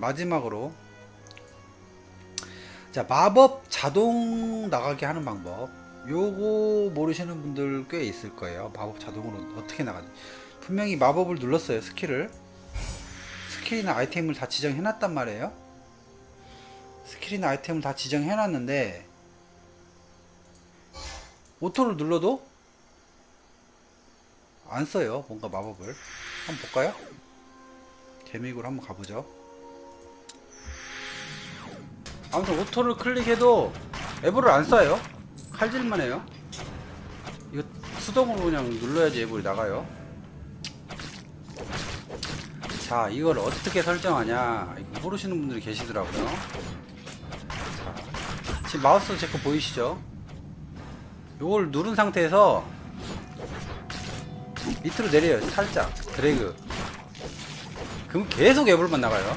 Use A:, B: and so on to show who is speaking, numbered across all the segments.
A: 마지막으로. 자 마법 자동 나가게 하는 방법. 요거 모르시는 분들 꽤 있을 거예요. 마법 자동으로 어떻게 나가지? 분명히 마법을 눌렀어요 스킬을. 스킬이나 아이템을 다 지정해 놨단 말이에요. 스킬이나 아이템을 다 지정해 놨는데 오토를 눌러도 안 써요 뭔가 마법을. 한번 볼까요? 데미골 한번 가보죠 아무튼 오토를 클릭해도 에보를 안 써요. 칼질만 해요. 이거 수동으로 그냥 눌러야지 에볼이 나가요. 자 이걸 어떻게 설정하냐. 이거 모르시는 분들이 계시더라고요. 자 지금 마우스 제거 보이시죠? 요걸 누른 상태에서 밑으로 내려요. 살짝. 드래그. 그럼 계속 에볼만 나가요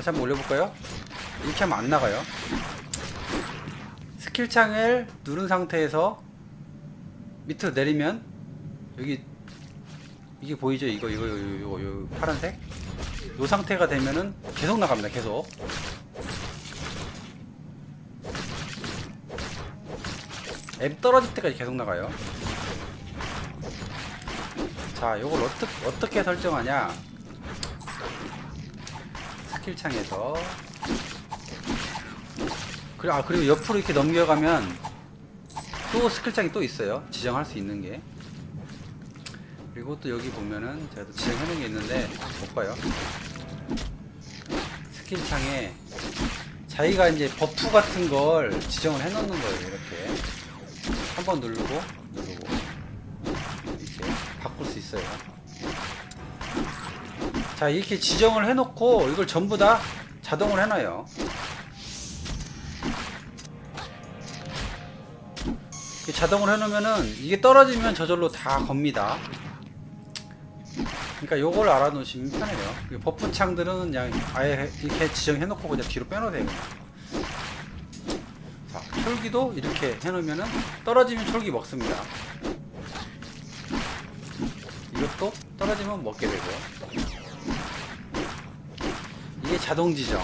A: 다시 한번 올려볼까요? 이렇게 하면 안 나가요. 스킬 창을 누른 상태에서 밑으로 내리면 여기 이게 보이죠? 이거 이거 이거 이거, 이거 파란색? 이 상태가 되면은 계속 나갑니다. 계속. 앱 떨어질 때까지 계속 나가요. 자, 이걸 어떻게 어떻게 설정하냐? 스킬 창에서. 그리고 아 그리고 옆으로 이렇게 넘겨가면 또 스킬 창이 또 있어요. 지정할 수 있는 게. 그리고 또 여기 보면은 제가 또 놓은 게 있는데 못 봐요. 스킬 창에 자기가 이제 버프 같은 걸 지정을 해 놓는 거예요 이렇게. 한 번 누르고 누르고. 이렇게 바꿀 수 있어요 자 이렇게 지정을 해놓고 이걸 전부 다 자동으로 해놔요. 자동으로 해놓으면은 이게 떨어지면 저절로 다 겁니다. 그러니까 요걸 알아놓으시면 편해요. 이 버프 창들은 그냥 아예 이렇게 지정해놓고 그냥 뒤로 빼놓으세요. 자 철기도 이렇게 해놓으면은 떨어지면 철기 먹습니다. 이것도 떨어지면 먹게 되고 이게 자동 지정.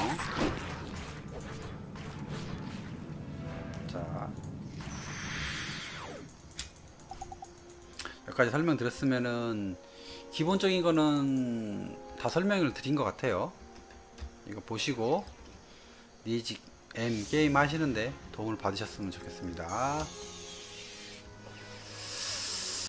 A: 자. 여기까지 설명드렸으면은 기본적인 거는 다 설명을 드린 것 같아요. 이거 보시고 니직 M 게임 하시는데 도움을 받으셨으면 좋겠습니다.